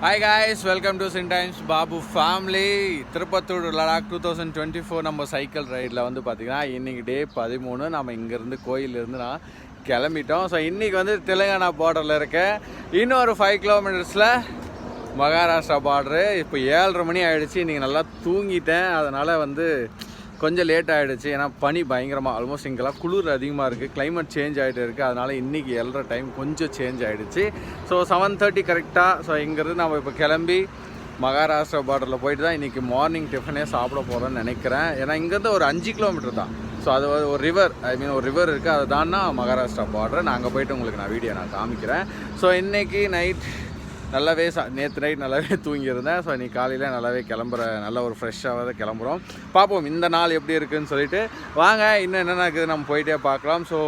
Hi guys welcome to cine times Babu family Tirupattur Ladakh two thousand twenty four நம்ம cycle ரைடில் வந்து பார்த்திங்கன்னா இன்றைக்கி டே பதிமூணு. நம்ம இங்கேருந்து கோயிலிருந்து நான் கிளம்பிட்டோம். ஸோ இன்றைக்கி வந்து தெலுங்கானா பார்டரில் இருக்கேன் இன்னொரு ஃபைவ் கிலோமீட்டர்ஸில் மகாராஷ்டிரா பார்டரு இப்போ ஏழரை மணி ஆகிடுச்சு இன்றைக்கி நல்லா தூங்கிட்டேன். அதனால் வந்து கொஞ்சம் லேட் ஆகிடுச்சு ஏன்னா பனி பயங்கரமாக ஆல்மோஸ்ட் இங்கெல்லாம் குளிர் அதிகமாக இருக்குது கிளைமேட் சேஞ்ச் ஆகிட்டு இருக்குது அதனால் இன்றைக்கி ஏழரை டைம் கொஞ்சம் சேஞ்ச் ஆகிடுச்சு ஸோ செவன் தேர்ட்டி கரெக்டாக ஸோ இங்கேருந்து நம்ம இப்போ கிளம்பி மகாராஷ்டிரா பார்டரில் போயிட்டு தான் இன்றைக்கி மார்னிங் டிஃபனே சாப்பிட போகிறோன்னு நினைக்கிறேன். ஏன்னா இங்கேருந்து ஒரு அஞ்சு கிலோமீட்டர் தான். ஸோ அது ஒரு- ரிவர் ஐ மீன் ஒரு ரிவர் இருக்குது அது தான்னா மகாராஷ்டிரா பார்டர் நான் அங்கே போயிட்டு உங்களுக்கு நான் வீடியோ நான் காமிக்கிறேன். ஸோ இன்றைக்கி நைட் நல்லாவே சா நேற்று நைட் நல்லாவே தூங்கியிருந்தேன். ஸோ இன்றைக்கி காலையில் நல்லாவே கிளம்புற நல்ல ஒரு ஃப்ரெஷ்ஷாக தான் கிளம்புறோம். பார்ப்போம் இந்த நாள் எப்படி இருக்குன்னு சொல்லிட்டு. வாங்க இன்னும் என்னென்ன இருக்குது நம்ம போயிட்டே பார்க்கலாம். ஸோ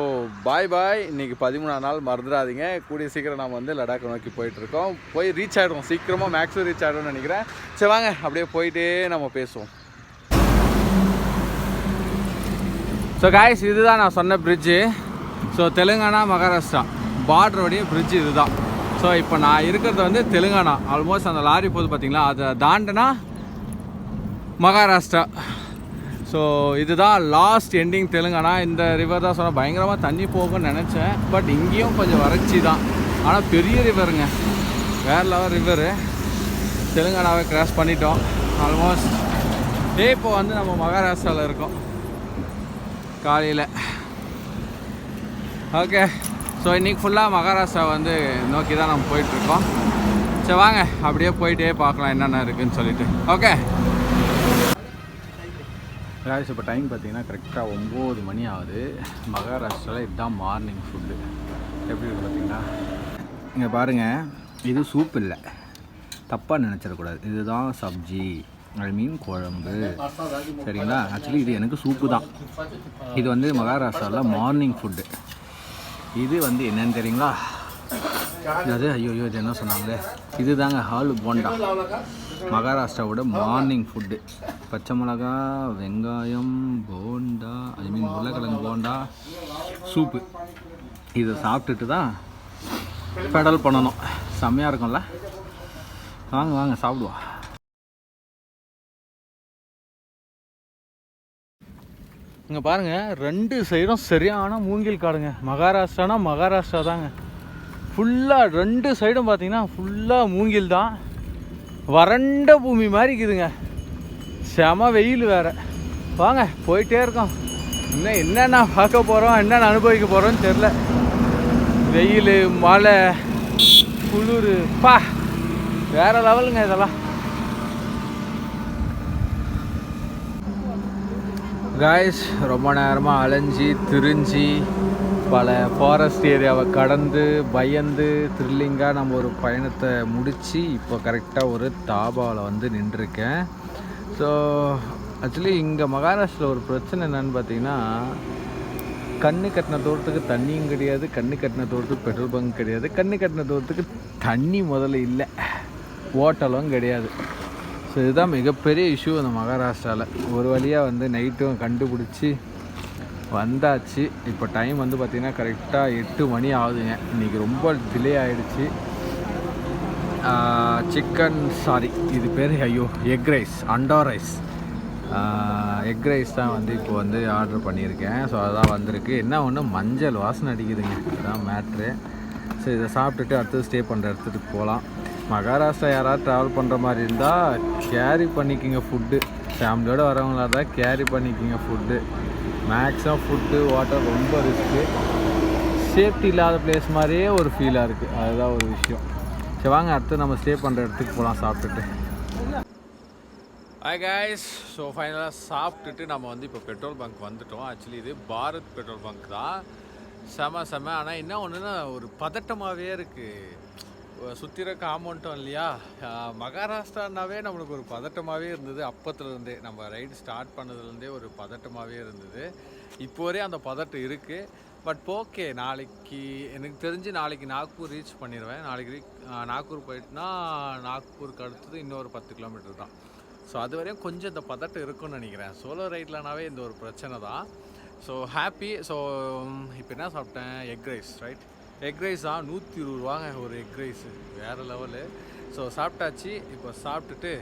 பாய் பாய் இன்னைக்கு பதிமூணாம் நாள் மறந்துடாதீங்க. கூடிய சீக்கிரம் நம்ம வந்து லடாக் நோக்கி போயிட்டுருக்கோம் போய் ரீச் ஆகிடுவோம் சீக்கிரமாக மேக்ஸும் ரீச் ஆகிடும்னு நினைக்கிறேன். சரி வாங்க அப்படியே போயிட்டே நம்ம பேசுவோம். ஸோ காய்ஸ் இதுதான் நான் சொன்ன பிரிட்ஜு ஸோ தெலுங்கானா மகாராஷ்டிரா. பார்டருடைய பிரிட்ஜ் இதுதான். ஸோ இப்போ நான் இருக்கிறது வந்து தெலுங்கானா. ஆல்மோஸ்ட் அந்த லாரி போகுது பார்த்திங்களா அதை தாண்டினா மகாராஷ்டிரா. ஸோ இதுதான் லாஸ்ட் எண்டிங் தெலுங்கானா. இந்த ரிவர் தான் சொன்னால் பயங்கரமாக தண்ணி போகும்னு நினச்சேன். பட் இங்கேயும் கொஞ்சம் வறட்சி தான். ஆனால் பெரிய ரிவருங்க வேற லெவல் ரிவரு தெலுங்கானாவை கிராஸ் பண்ணிட்டோம். ஆல்மோஸ்ட் டே இப்போ வந்து நம்ம மகாராஷ்டிராவில் இருக்கோம். காலையில். ஓகே ஸோ இன்றைக்கி ஃபுல்லாக மகாராஷ்டிரா வந்து நோக்கி தான் நம்ம போயிட்டுருக்கோம். சரி வாங்க அப்படியே போயிட்டே பார்க்கலாம் என்னென்ன இருக்குன்னு சொல்லிட்டு. ஓகே guys இப்போ டைம் பார்த்தீங்கன்னா கரெக்டாக ஒம்பது மணி ஆகுது. மகாராஷ்டிராவில் இதுதான் மார்னிங் ஃபுட்டு எப்படி இருக்கு பார்த்தீங்கன்னா இங்கே பாருங்கள் இது சூப் இல்லை. தப்பாக நினச்சிடக்கூடாது. இதுதான் சப்ஜி ஐ மீன் குழம்பு. சரிங்களா? ஆக்சுவலி இது எனக்கு சூப்பு தான். இது வந்து மகாராஷ்டிராவில் மார்னிங் ஃபுட்டு இது வந்து என்னன்னு தெரியுங்களா? அது ஐயோ ஐயோ இது என்ன சொன்னாங்களே? இதுதாங்க ஹாலு போண்டா. மகாராஷ்டிராவோட மார்னிங் ஃபுட்டு பச்சை மிளகா வெங்காயம் போண்டா ஐ மீன் உருளைக்கிழங்கு போண்டா சூப்பு இதை சாப்பிட்டுட்டு தான் பெடல் பண்ணணும். செம்மையாக இருக்கும்ல? வாங்க வாங்க சாப்பிடுவோம். இங்கே பாருங்கள் ரெண்டு சைடும் சரியான மூங்கில் காடுங்க. மகாராஷ்டிரானா மகாராஷ்டிரா தாங்க. ஃபுல்லாக ரெண்டு சைடும் பார்த்தீங்கன்னா ஃபுல்லாக மூங்கில் தான். வறண்ட பூமி மாதிரி இருக்குதுங்க. செம வெயில் வேறு. வாங்க போயிட்டே இருக்கோம். இன்னும் என்னென்ன பார்க்க போகிறோம் என்னென்ன அனுபவிக்க போகிறோன்னு தெரில வெயில் மழை குளிர். பா வேறு லெவலுங்க இதெல்லாம். காய்ஸ் ரொம்ப நேரமாக அலைஞ்சி திரிஞ்சு பல ஃபாரஸ்ட் ஏரியாவை கடந்து பயந்து த்ரில்லிங்காக நம்ம ஒரு பயணத்தை முடித்து இப்போ கரெக்டாக ஒரு தாபாவில் வந்து நின்றுருக்கேன். ஸோ ஆக்சுவலி இங்கே மகாராஷ்டிராவில் ஒரு பிரச்சனை என்னன்னு பார்த்தீங்கன்னா கண்ணு கட்டின தூரத்துக்கு தண்ணியும் கிடையாது கண்ணு கட்டின தூரத்துக்கு பெட்ரோல் பங்க் கிடையாது கண்ணு கட்டின தூரத்துக்கு தண்ணி முதல்ல இல்லை. ஓட்டலும் கிடையாது. ஸோ இதுதான் மிகப்பெரிய இஷ்யூ அந்த மகாராஷ்டிராவில் ஒரு வழியாக வந்து நைட்டும் கண்டுபிடிச்சி வந்தாச்சு. இப்போ டைம் வந்து பார்த்திங்கன்னா கரெக்டாக எட்டு மணி ஆகுதுங்க. இன்றைக்கி ரொம்ப டிலே ஆகிடுச்சு சிக்கன் சாரி இது பேர் ஐயோ egg rice anda rice egg rice தான் வந்து இப்போ வந்து ஆர்டர் பண்ணியிருக்கேன். ஸோ அதான் வந்திருக்கு. என்ன ஒன்று மஞ்சள் வாசனை அடிக்குதுங்க. இதுதான் மேட்ரு ஸோ இதை சாப்பிட்டுட்டு அடுத்தது ஸ்டே பண்ணுற இடத்துக்கு போகலாம் மகாராஷ்டிரா யாராவது ட்ராவல் பண்ணுற மாதிரி இருந்தால் கேரி பண்ணிக்கிங்க ஃபுட்டு ஃபேமிலியோடு வரவங்களா தான் கேரி பண்ணிக்கிங்க ஃபுட்டு மேக்ஸிமம் ஃபுட்டு வாட்டர் ரொம்ப ரிஸ்க்கு சேஃப்டி இல்லாத பிளேஸ் மாதிரியே ஒரு ஃபீலாக இருக்குது அதுதான் ஒரு விஷயம். சரி வாங்க அடுத்து நம்ம ஸ்டே பண்ணுற இடத்துக்கு போகலாம் சாப்பிட்டுட்டு. ஹாய் காய்ஸ் ஸோ ஃபைனலாக சாப்பிட்டுட்டு நம்ம வந்து இப்போ பெட்ரோல் பங்க் வந்துட்டோம். ஆக்சுவலி இது பாரத் பெட்ரோல் பங்க் தான். செம செம. ஆனால் என்ன ஒன்றுன்னா ஒரு பதட்டமாகவே இருக்குது சுற்றிற காமௌண்ட்டும் இல்லையா? மகாராஷ்டிரானாவே நம்மளுக்கு ஒரு பதட்டமாகவே இருந்தது. அப்பத்துலேருந்தே நம்ம ரைடு ஸ்டார்ட் பண்ணதுலேருந்தே ஒரு பதட்டமாகவே இருந்தது. இப்போ வரையும் அந்த பதட்டம் இருக்குது பட் ஓகே நாளைக்கு எனக்கு தெரிஞ்சு நாளைக்கு நாக்பூர் ரீச் பண்ணிடுவேன் நாளைக்கு ரீ நாக்பூர் போயிட்டுனா நாக்பூருக்கு அடுத்தது இன்னொரு பத்து கிலோமீட்டர் தான். ஸோ அது வரையும் கொஞ்சம் இந்த பதட்டம் இருக்கும்னு நினைக்கிறேன். சோலோ ரைட்லனாவே இந்த ஒரு பிரச்சனை தான். ஸோ ஹாப்பி ஸோ இப்போ என்ன சாப்பிட்டேன்? எக் ரைஸ் ரைட் எக் ரைஸா நூற்றி இருபது ரூபாங்க ஒரு எக் ரைஸு வேறு லெவலு ஸோ சாப்பிட்டாச்சு. இப்போ சாப்பிட்டுட்டு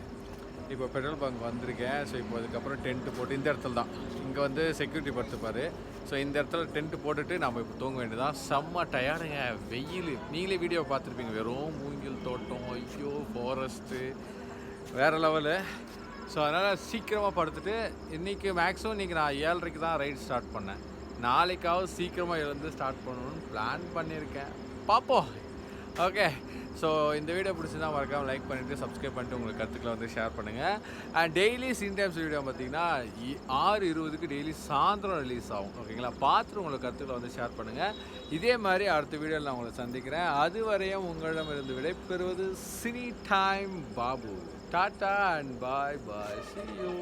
இப்போ பெட்ரோல் பங்க் வந்திருக்கேன். ஸோ இப்போ அதுக்கப்புறம் டென்ட்டு போட்டு இந்த இடத்துல தான். இங்கே வந்து செக்யூரிட்டி படுத்துப்பார். ஸோ இந்த இடத்துல டென்ட்டு போட்டுட்டு நம்ம இப்போ தூங்க வேண்டியதான் செம்ம டயர்டுங்க வெயில். நீங்களே வீடியோ பார்த்துருப்பீங்க. வெறும் மூங்கில் தோட்டம். ஐயோ ஃபாரஸ்ட்டு வேறு லெவலு ஸோ அதனால் சீக்கிரமாக படுத்துட்டு இன்றைக்கி மேக்ஸிமம் இன்றைக்கி நான் ஏழரைக்கு தான் ரைட் ஸ்டார்ட் பண்ணேன். நாளைக்காவது சீக்கிரமாக எழுந்து ஸ்டார்ட் பண்ணணும்னு பிளான் பண்ணியிருக்கேன். பார்ப்போம். ஓகே ஸோ இந்த வீடியோ பிடிச்சிருந்தா மறக்காமல் லைக் பண்ணிவிட்டு சப்ஸ்கிரைப் பண்ணிட்டு உங்களுக்கு கருத்துக்களை வந்து ஷேர் பண்ணுங்கள் and daily cine times video பார்த்தீங்கன்னா இ- ஆறு இருபதுக்கு டெய்லி சாயந்தரம் ரிலீஸ் ஆகும். ஓகேங்களா பார்த்துட்டு உங்களுக்கு கருத்துக்களை வந்து ஷேர் பண்ணுங்கள் இதே மாதிரி அடுத்த வீடியோவில் நான் உங்களை சந்திக்கிறேன். அதுவரையும் உங்களிடமிருந்து விடைபெறுவது cine time Babu tata and bye bye see you